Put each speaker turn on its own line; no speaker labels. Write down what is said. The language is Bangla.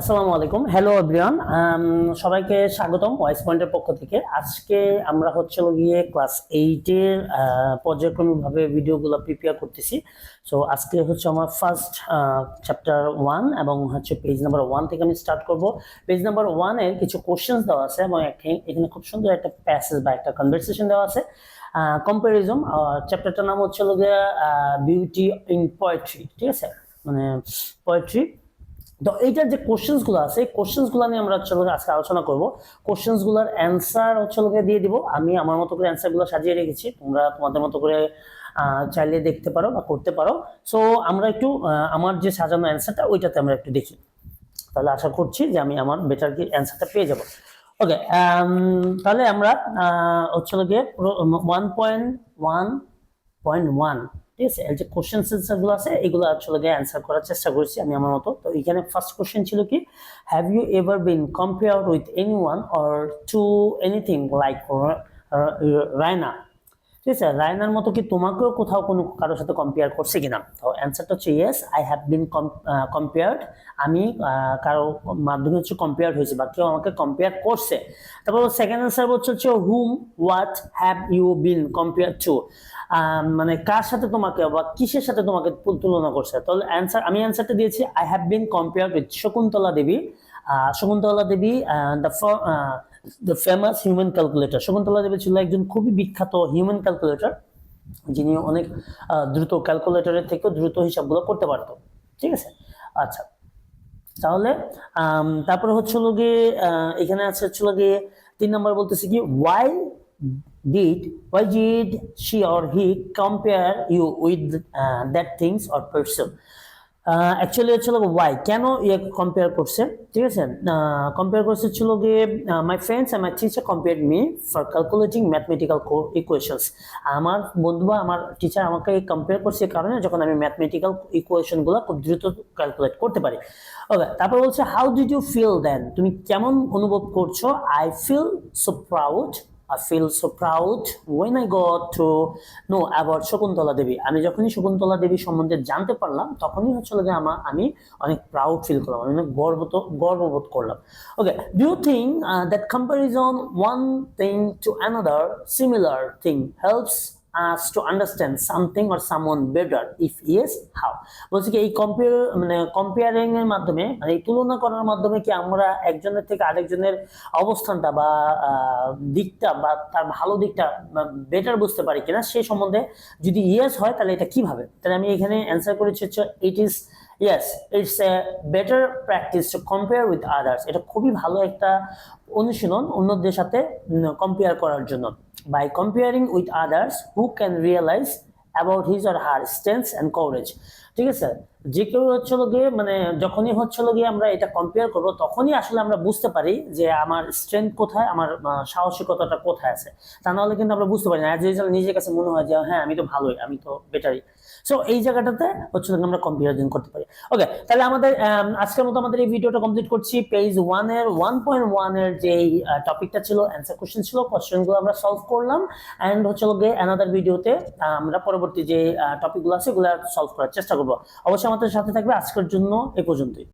আসসালামু আলাইকুম। হ্যালো এভরিওয়ান সবাইকে স্বাগতম ওয়াইস পয়েন্টের পক্ষ থেকে। আজকে আমরা হচ্ছে গিয়ে ক্লাস এইটের পর্যায়ক্রমিকভাবে ভিডিওগুলো প্রিপেয়ার করতেছি। সো আজকে হচ্ছে আমার ফার্স্ট চ্যাপ্টার ওয়ান এবং হচ্ছে পেজ নাম্বার ওয়ান থেকে আমি স্টার্ট করব। পেজ নাম্বার ওয়ানের কিছু কোশ্চেন্স দেওয়া আছে এবং এখানে খুব সুন্দর একটা প্যাসেজ বা একটা কনভারসেশন দেওয়া আছে। কম্পারিজম চ্যাপ্টারটার নাম হচ্ছে গিয়ে বিউটি ইন পোয়েট্রি ঠিক আছে? মানে পোয়েট্রি তো এইটার যে কোশ্চেন্সগুলো আছে, এই কোশ্চেন্সগুলো নিয়ে আমরা হচ্ছে আজকে আলোচনা করব। কোশ্চেন্সগুলোর অ্যান্সার হচ্ছে লোকে দিয়ে দিব। আমি আমার মতো করে অ্যান্সারগুলো সাজিয়ে রেখেছি। তোমরা তোমাদের মতো করে চাইলে দেখতে পারো বা করতে পারো। সো আমরা একটু আমার যে সাজানো অ্যান্সারটা ওইটাতে আমরা একটু দেখি। তাহলে আশা করছি যে আমি আমার বেটার কি অ্যান্সারটা পেয়ে যাব। ওকে তাহলে আমরা হচ্ছে লোকে one point one point one ঠিক আছে? যে কোশ্চেন সেন্সারগুলো আছে, এগুলো আসলে গিয়ে অ্যান্সার করার চেষ্টা করছি আমি আমার মতো। তো এখানে ফার্স্ট কোশ্চেন ছিল কি have you ever been compare with anyone or to anything like Raina ঠিক আছে, রায়নার মতো কি তোমাকেও কোথাও কোনো কারোর সাথে কম্পেয়ার করছে কিনা? তো অ্যান্সারটা হচ্ছে yes I have been compared আমি কারও মাধ্যমে হচ্ছে কম্পেয়ার হয়েছে বা কেউ আমাকে কম্পেয়ার করছে। তারপর সেকেন্ড অ্যান্সার হচ্ছে হচ্ছে হুম what have you been compare to মানে কার সাথে তোমাকে বা কিসের সাথে তোমাকে তুলনা করছে? তাহলে অ্যান্সার আমি অ্যান্সারটা দিয়েছি I have been compare with Shakuntala Devi. Shakuntala Devi the the famous human calculator Shakuntala Devi ছিল একজন খুবই বিখ্যাত হিউম্যান ক্যালকুলেটর যিনি অনেক দ্রুত ক্যালকুলেটরের থেকেও দ্রুত হিসাবগুলো করতে পারতো। ঠিক আছে? আচ্ছা। তাহলে তারপরে হচ্ছে গিয়ে এখানে আছে হচ্ছে গিয়ে তিন নম্বর বলতেছে কি why did why did she or he compare you with that things or person actually হচ্ছে ওয়াই কেন ইয়ে কম্পেয়ার করছে? ঠিক আছে? কম্পেয়ার করছে ছিল গিয়ে my friends and my teacher compare me for calculating mathematical equations আমার বন্ধু বা আমার টিচার আমাকে কম্পেয়ার করছে কারণে যখন আমি ম্যাথমেটিক্যাল ইকুয়েশনগুলো খুব দ্রুত ক্যালকুলেট করতে পারি। ওকে তারপর বলছে how did you feel then তুমি কেমন অনুভব করছ? I feel so proud I feel so proud when I got to know about Shakuntala Devi আমি যখনই শকুন্তলা দেবী সম্বন্ধে জানতে পারলাম, তখনই হচ্ছিল যে আমার আমি অনেক প্রাউড ফিল করলাম, আমি অনেক গর্বত গর্ববোধ করলাম। Okay do you think that comparison one thing to another similar thing helps us to understand something or someone better if yes how বলছি কি, এই কম্পেয়ার মানে কম্পেয়ারিং এর মাধ্যমে মানে এই তুলনা করার মাধ্যমে কি আমরা একজনের থেকে আরেকজনের অবস্থানটা বা দিকটা বা তার ভালো দিকটা বেটার বুঝতে পারি কিনা সেই সম্বন্ধে যদি ইয়েস হয়, তাহলে এটা কীভাবে তাহলে আমি এখানে অ্যান্সার করেছি হচ্ছে it is yes it's a better practice to compare with others এটা খুবই ভালো একটা অনুশীলন অন্যদের সাথে কম্পেয়ার করার জন্য। by comparing with others who can realise about his or her strength and coverage ঠিক আছে যে কেউ হচ্ছে হলো গিয়ে মানে যখনই হচ্ছে গিয়ে আমরা এটা কম্পেয়ার করব তখনই আসলে আমরা বুঝতে পারি যে আমার স্ট্রেংথ কোথায় আমার সাহসিকতাটা কোথায় আছে। তা নাহলে কিন্তু আমরা বুঝতে পারি না। অ্যাজ নিজের কাছে মনে হয় যে হ্যাঁ আমি তো ভালোই আমি তো বেটারই সো এই জায়গাটাতে হচ্ছে আমরা কম্পারিজন করতে পারি। ওকে তাহলে আমাদের আম, আজকের মতো আমাদের এই ভিডিওটা কমপ্লিট করছি। পেজ ওয়ানের ওয়ান পয়েন্ট ওয়ানের যে টপিকটা ছিল অ্যান্সার কোশ্চেন ছিল কোশ্চেনগুলো আমরা সলভ করলাম। অ্যান্ড হচ্ছে গিয়ে অ্যানাদার ভিডিওতে আমরা পরবর্তী যে টপিকগুলো আছে এগুলো সলভ করার চেষ্টা করব। অবশ্যই সাথে থাকবে আজকের জন্য এ পর্যন্তই।